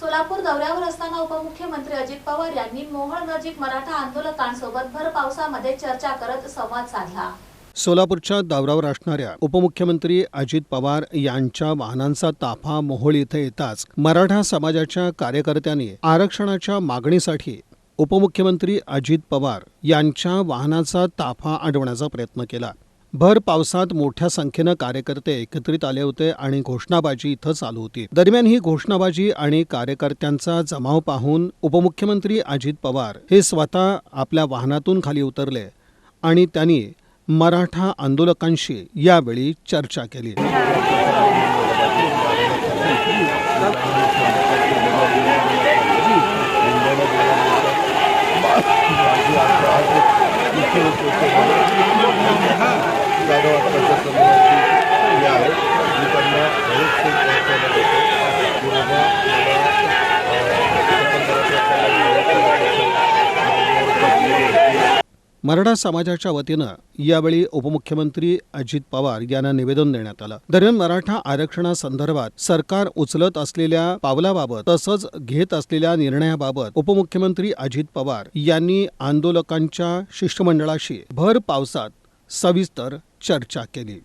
सोलापूर दौऱ्यावर असताना उपमुख्यमंत्री अजित पवार यांनी मोहोळ नजीक मराठा आंदोलकांसोबत भर पावसामध्ये चर्चा करत संवाद साधला. सोलापूरच्या दौऱ्यावर असणाऱ्या उपमुख्यमंत्री अजित पवार यांच्या वाहनांचा ताफा मोहोळ इथं येताच मराठा समाजाच्या कार्यकर्त्यांनी आरक्षणाच्या मागणीसाठी उपमुख्यमंत्री अजित पवार यांच्या वाहनाचा ताफा अडवण्याचा प्रयत्न केला. भर पावसात मोठ्या संख्येनं कार्यकर्ते एकत्रित आले होते आणि घोषणाबाजी इथं चालू होती. दरम्यान ही घोषणाबाजी आणि कार्यकर्त्यांचा जमाव पाहून उपमुख्यमंत्री अजित पवार हे स्वतः आपल्या वाहनातून खाली उतरले आणि त्यांनी मराठा आंदोलकांशी यावेळी चर्चा केली. मराठा समाजाच्या वतीनं यावेळी उपमुख्यमंत्री अजित पवार यांना निवेदन देण्यात आलं. दरम्यान मराठा आरक्षणासंदर्भात सरकार उचलत असलेल्या पावलाबाबत तसंच घेत असलेल्या निर्णयाबाबत उपमुख्यमंत्री अजित पवार यांनी आंदोलकांच्या शिष्टमंडळाशी भर पावसात सविस्तर चर्चा केली.